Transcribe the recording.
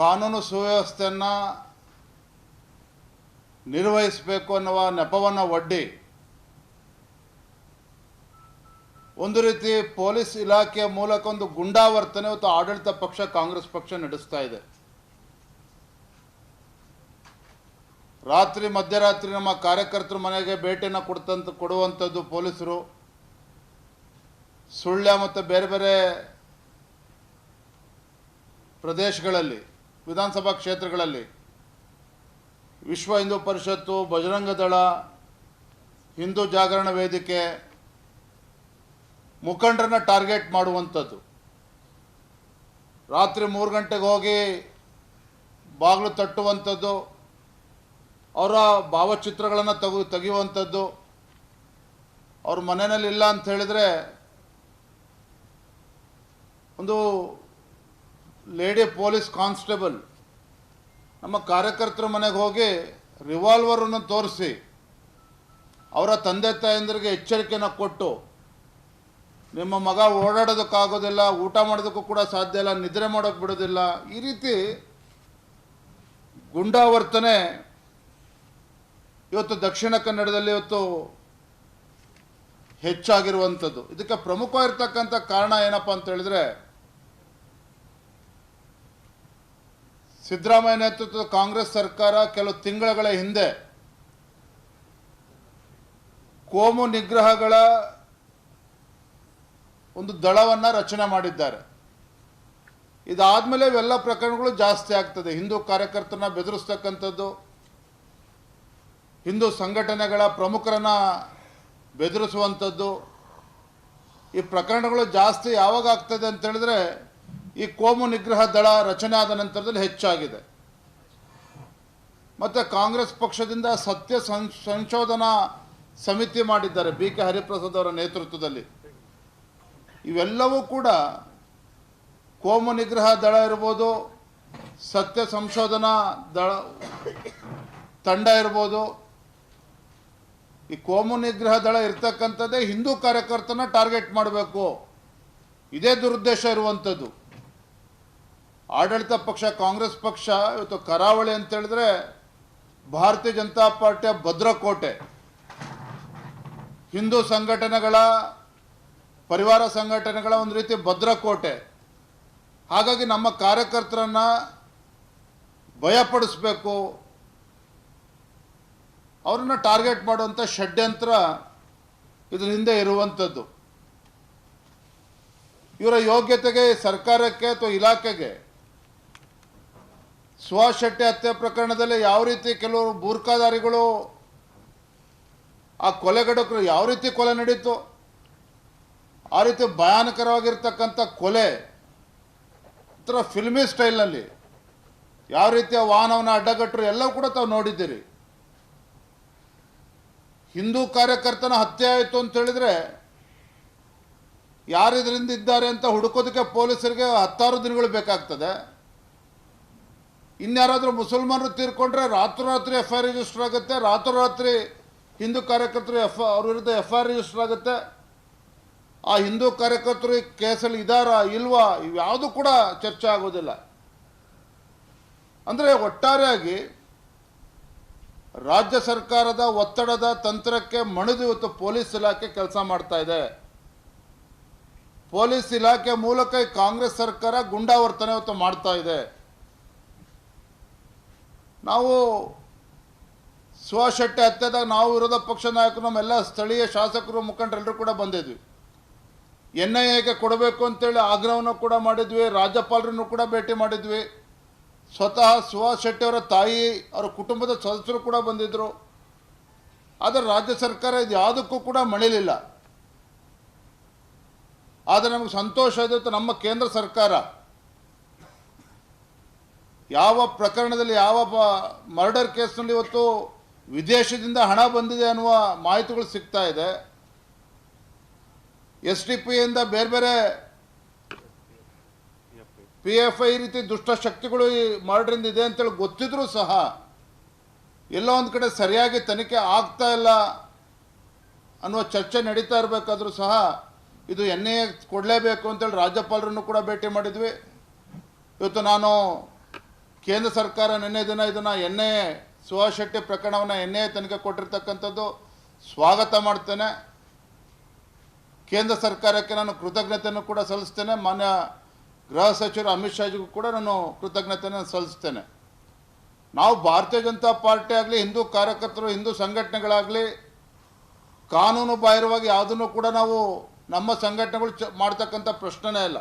ಕಾನೂನು ಸುವ್ಯವಸ್ಥೆಯನ್ನು ನಿರ್ವಹಿಸಬೇಕು ಅನ್ನುವ ನೆಪವನ್ನು ಒಡ್ಡಿ ಒಂದು ರೀತಿ ಪೊಲೀಸ್ ಇಲಾಖೆಯ ಮೂಲಕ ಒಂದು ಗುಂಡಾವರ್ತನೆ ಮತ್ತು ಆಡಳಿತ ಪಕ್ಷ ಕಾಂಗ್ರೆಸ್ ಪಕ್ಷ ನಡೆಸ್ತಾ ಇದೆ. ರಾತ್ರಿ, ಮಧ್ಯರಾತ್ರಿ ನಮ್ಮ ಕಾರ್ಯಕರ್ತರ ಮನೆಗೆ ಭೇಟಿಯನ್ನು ಕೊಡ್ತಂತ ಕೊಡುವಂಥದ್ದು ಪೊಲೀಸರು. ಸುಳ್ಯ ಮತ್ತು ಬೇರೆ ಬೇರೆ ಪ್ರದೇಶಗಳಲ್ಲಿ ವಿಧಾನಸಭಾ ಕ್ಷೇತ್ರಗಳಲ್ಲಿ ವಿಶ್ವ ಹಿಂದೂ ಪರಿಷತ್ತು ಬಜರಂಗ ದಳ, ಹಿಂದೂ ಜಾಗರಣ ವೇದಿಕೆ ಮುಖಂಡರನ್ನ ಟಾರ್ಗೆಟ್ ಮಾಡುವಂಥದ್ದು. ರಾತ್ರಿ ಮೂರು ಗಂಟೆಗೆ ಹೋಗಿ ಬಾಗಿಲು ತಟ್ಟುವಂಥದ್ದು, ಅವರ ಭಾವಚಿತ್ರಗಳನ್ನು ತೆಗು, ತೆಗೆಯುವಂಥದ್ದು. ಅವ್ರ ಮನೆಯಲ್ಲಿ ಇಲ್ಲ ಅಂತ ಹೇಳಿದರೆ ಒಂದು ಲೇಡಿ ಪೊಲೀಸ್ ಕಾನ್ಸ್ಟೇಬಲ್, ನಮ್ಮ ಕಾರ್ಯಕರ್ತರ ಮನೆಗೆ ಹೋಗಿ ರಿವಾಲ್ವರನ್ನು ತೋರಿಸಿ, ಅವರ ತಂದೆ ತಾಯಂದಿರಿಗೆ ಎಚ್ಚರಿಕೆಯನ್ನು ಕೊಟ್ಟು, ನಿಮ್ಮ ಮಗ ಓಡಾಡೋದಕ್ಕಾಗೋದಿಲ್ಲ, ಊಟ ಮಾಡೋದಕ್ಕೂ ಕೂಡ ಸಾಧ್ಯ ಇಲ್ಲ, ನಿದ್ರೆ ಮಾಡೋಕ್ಕೆ ಬಿಡೋದಿಲ್ಲ, ಈ ರೀತಿ ಗುಂಡಾವರ್ತನೆ ಇವತ್ತು ದಕ್ಷಿಣ ಕನ್ನಡದಲ್ಲಿ ಇವತ್ತು ಹೆಚ್ಚಾಗಿರುವಂಥದ್ದು. ಇದಕ್ಕೆ ಪ್ರಮುಖವಾಗಿರ್ತಕ್ಕಂಥ ಕಾರಣ ಏನಪ್ಪ ಅಂತ ಹೇಳಿದ್ರೆ ಸಿದ್ದರಾಮಯ್ಯ ನೇತೃತ್ವದ ಕಾಂಗ್ರೆಸ್ ಸರ್ಕಾರ ಕೆಲವು ತಿಂಗಳುಗಳ ಹಿಂದೆ ಕೋಮು ನಿಗ್ರಹಗಳ ಒಂದು ದಳವನ್ನು ರಚನೆ ಮಾಡಿದ್ದಾರೆ. ಇದಾದಮೇಲೆ ಇವೆಲ್ಲ ಪ್ರಕರಣಗಳು ಜಾಸ್ತಿ ಆಗ್ತದೆ. ಹಿಂದೂ ಕಾರ್ಯಕರ್ತರನ್ನ ಬೆದರಿಸ್ತಕ್ಕಂಥದ್ದು, ಹಿಂದೂ ಸಂಘಟನೆಗಳ ಪ್ರಮುಖರನ್ನ ಬೆದರಿಸುವಂಥದ್ದು, ಈ ಪ್ರಕರಣಗಳು ಜಾಸ್ತಿ ಯಾವಾಗ ಆಗ್ತದೆ ಅಂತ ಹೇಳಿದ್ರೆ ಈ ಕೋಮು ನಿಗ್ರಹ ದಳ ರಚನೆ ಆದ ನಂತರದಲ್ಲಿ ಹೆಚ್ಚಾಗಿದೆ. ಮತ್ತು ಕಾಂಗ್ರೆಸ್ ಪಕ್ಷದಿಂದ ಸತ್ಯ ಸಂಶೋಧನಾ ಸಮಿತಿ ಮಾಡಿದ್ದಾರೆ ಬಿ ಕೆ ಹರಿಪ್ರಸಾದ್ ಅವರ ನೇತೃತ್ವದಲ್ಲಿ. ಇವೆಲ್ಲವೂ ಕೂಡ ಕೋಮು ನಿಗ್ರಹ ದಳ ಇರ್ಬೋದು, ಸತ್ಯ ಸಂಶೋಧನಾ ದಳ ತಂಡ ಇರ್ಬೋದು, ಈ ಕೋಮು ನಿಗ್ರಹ ದಳ ಇರ್ತಕ್ಕಂಥದ್ದೇ ಹಿಂದೂ ಕಾರ್ಯಕರ್ತನ ಟಾರ್ಗೆಟ್ ಮಾಡಬೇಕು. ಇದೇ ದುರುದ್ದೇಶ ಇರುವಂಥದ್ದು. ಆಡಳಿತ ಪಕ್ಷ, ಕಾಂಗ್ರೆಸ್ ಪಕ್ಷ, ಇವತ್ತು ಕರಾವಳಿ ಅಂತ ಹೇಳಿದ್ರೆ ಭಾರತೀಯ ಜನತಾ ಪಾರ್ಟಿಯ ಭದ್ರಕೋಟೆ. ಹಿಂದೂ ಸಂಘಟನೆಗಳ, ಪರಿವಾರ ಸಂಘಟನೆಗಳ ಒಂದು ರೀತಿ ಭದ್ರಕೋಟೆ. ಹಾಗಾಗಿ ನಮ್ಮ ಕಾರ್ಯಕರ್ತರನ್ನ ಭಯಪಡಿಸ್ಬೇಕು. ಅವ್ರನ್ನ ಟಾರ್ಗೆಟ್ ಮಾಡುವಂಥ ಷಡ್ಯಂತ್ರ ಇದ್ರ ಹಿಂದೆ ಇರುವಂಥದ್ದು ಇವರ ಯೋಗ್ಯತೆಗೆ, ಸರ್ಕಾರಕ್ಕೆ ಅಥವಾ ಇಲಾಖೆಗೆ ಸುಹಾಸ್ ಶೆಟ್ಟಿ ಹತ್ಯೆ ಪ್ರಕರಣದಲ್ಲಿ ಯಾವ ರೀತಿ ಕೆಲವರು ಬೂರ್ಖಾದಾರಿಗಳು ಆ ಕೊಲೆಗಡಕರು ಯಾವ ರೀತಿ ಕೊಲೆ ನಡೀತು, ಆ ರೀತಿ ಭಯಾನಕರವಾಗಿರ್ತಕ್ಕಂಥ ಕೊಲೆ ಒಂಥರ ಫಿಲ್ಮಿ ಸ್ಟೈಲ್ನಲ್ಲಿ ಯಾವ ರೀತಿಯ ವಾಹನವನ್ನು ಅಡ್ಡಗಟ್ಟರು ಎಲ್ಲವೂ ಕೂಡ ತಾವು ನೋಡಿದ್ದೀರಿ. ಹಿಂದೂ ಕಾರ್ಯಕರ್ತನ ಹತ್ಯೆ ಆಯಿತು ಅಂತ ಹೇಳಿದ್ರೆ ಯಾರು ಇದರಿಂದ ಇದ್ದಾರೆ ಅಂತ ಹುಡುಕೋದಕ್ಕೆ ಪೊಲೀಸರಿಗೆ ಹತ್ತಾರು ದಿನಗಳು ಬೇಕಾಗ್ತದೆ. ಇನ್ಯಾರಾದರೂ ಮುಸಲ್ಮಾನರು ತೀರ್ಕೊಂಡ್ರೆ ರಾತ್ರೋರಾತ್ರಿ ಎಫ್ ಐ ರಿಜಿಸ್ಟರ್ ಆಗುತ್ತೆ, ರಾತ್ರೋರಾತ್ರಿ ಹಿಂದೂ ಕಾರ್ಯಕರ್ತರು ಎಫ್ ಅವ್ರ ವಿರುದ್ಧ ಎಫ್ ಐ ಆರ್ ರಿಜಿಸ್ಟರ್ ಆಗುತ್ತೆ. ಆ ಹಿಂದೂ ಕಾರ್ಯಕರ್ತರು ಕೇಸಲ್ಲಿ ಇದ್ದಾರಾ ಇಲ್ವಾ, ಇವ್ಯಾವುದು ಕೂಡ ಚರ್ಚೆ ಆಗೋದಿಲ್ಲ. ಅಂದರೆ ಒಟ್ಟಾರೆಯಾಗಿ ರಾಜ್ಯ ಸರ್ಕಾರದ ಒತ್ತಡದ ತಂತ್ರಕ್ಕೆ ಮಣಿದು ಇವತ್ತು ಪೊಲೀಸ್ ಇಲಾಖೆ ಕೆಲಸ ಮಾಡ್ತಾ ಇದೆ. ಪೊಲೀಸ್ ಇಲಾಖೆ ಮೂಲಕ ಕಾಂಗ್ರೆಸ್ ಸರ್ಕಾರ ಗುಂಡಾವರ್ತನೆ ಇವತ್ತು ಮಾಡ್ತಾ ಇದೆ. ನಾವು ಶೆಟ್ಟಿ ಹತ್ಯೆದಾಗ ನಾವು ವಿರೋಧ ಪಕ್ಷ ನಾಯಕರು, ನಮ್ಮೆಲ್ಲ ಸ್ಥಳೀಯ ಶಾಸಕರು ಮುಖಂಡರೆಲ್ಲರೂ ಕೂಡ ಬಂದಿದ್ವಿ. ಎನ್ ಐ ಎಗೆ ಕೊಡಬೇಕು ಅಂತೇಳಿ ಆಗ್ರಹವನ್ನು ಕೂಡ ಮಾಡಿದ್ವಿ, ರಾಜ್ಯಪಾಲರನ್ನು ಕೂಡ ಭೇಟಿ ಮಾಡಿದ್ವಿ. ಸ್ವತಃ ಸುಹಾಸ್ ಶೆಟ್ಟಿ ಅವರ ತಾಯಿ, ಅವರ ಕುಟುಂಬದ ಸದಸ್ಯರು ಕೂಡ ಬಂದಿದ್ದರು ಆದರೆ ರಾಜ್ಯ ಸರ್ಕಾರ ಇದು ಯಾವುದಕ್ಕೂ ಕೂಡ ಮಣಿಲಿಲ್ಲ. ಆದರೆ ನಮಗೆ ಸಂತೋಷ ಇದೆ ನಮ್ಮ ಕೇಂದ್ರ ಸರ್ಕಾರ. ಯಾವ ಪ್ರಕರಣದಲ್ಲಿ ಯಾವ ಮರ್ಡರ್ ಕೇಸ್ನಲ್ಲಿ ಇವತ್ತು ವಿದೇಶದಿಂದ ಹಣ ಬಂದಿದೆ ಅನ್ನುವ ಮಾಹಿತಿಗಳು ಸಿಗ್ತಾ ಇದೆ. ಎಸ್ ಡಿ ಪಿಯಿಂದ ಬೇರೆ ಬೇರೆ ಪಿ ಎಫ್ ಐ ರೀತಿ ದುಷ್ಟ ಶಕ್ತಿಗಳು ಈ ಮರ್ಡರಿಂದ ಇದೆ ಅಂತೇಳಿ ಗೊತ್ತಿದ್ರೂ ಸಹ ಎಲ್ಲೋ ಒಂದು ಕಡೆ ಸರಿಯಾಗಿ ತನಿಖೆ ಆಗ್ತಾ ಇಲ್ಲ ಅನ್ನುವ ಚರ್ಚೆ ನಡೀತಾ ಇರಬೇಕಾದ್ರೂ ಸಹ ಇದು ಎನ್ ಎ ಕೊಡಲೇಬೇಕು ಅಂತೇಳಿ ರಾಜ್ಯಪಾಲರನ್ನು ಕೂಡ ಭೇಟಿ ಮಾಡಿದ್ವಿ. ಇವತ್ತು ನಾನು ಕೇಂದ್ರ ಸರ್ಕಾರ ನಿನ್ನೆ ದಿನ ಇದನ್ನು ಎನ್ ಎ ಶೆಟ್ಟಿ ಪ್ರಕರಣವನ್ನು ಎನ್ ಎ ತನಿಖೆ ಕೊಟ್ಟಿರ್ತಕ್ಕಂಥದ್ದು ಸ್ವಾಗತ ಮಾಡ್ತೇನೆ. ಕೇಂದ್ರ ಸರ್ಕಾರಕ್ಕೆ ನಾನು ಕೃತಜ್ಞತೆಯನ್ನು ಕೂಡ ಸಲ್ಲಿಸ್ತೇನೆ. ಮಾನ್ಯ ಗೃಹ ಸಚಿವರು ಅಮಿತ್ ಶಾಜಿಗೂ ಕೂಡ ನಾನು ಕೃತಜ್ಞತೆಯನ್ನು ಸಲ್ಲಿಸ್ತೇನೆ. ನಾವು ಭಾರತೀಯ ಜನತಾ ಪಾರ್ಟಿ ಆಗಲಿ, ಹಿಂದೂ ಕಾರ್ಯಕರ್ತರು, ಹಿಂದೂ ಸಂಘಟನೆಗಳಾಗಲಿ, ಕಾನೂನು ಬಾಹಿರವಾಗಿ ಯಾವುದನ್ನು ಕೂಡ ನಾವು ನಮ್ಮ ಸಂಘಟನೆಗಳು ಚ ಮಾಡ್ತಕ್ಕಂಥ ಪ್ರಶ್ನೆನೇ ಇಲ್ಲ.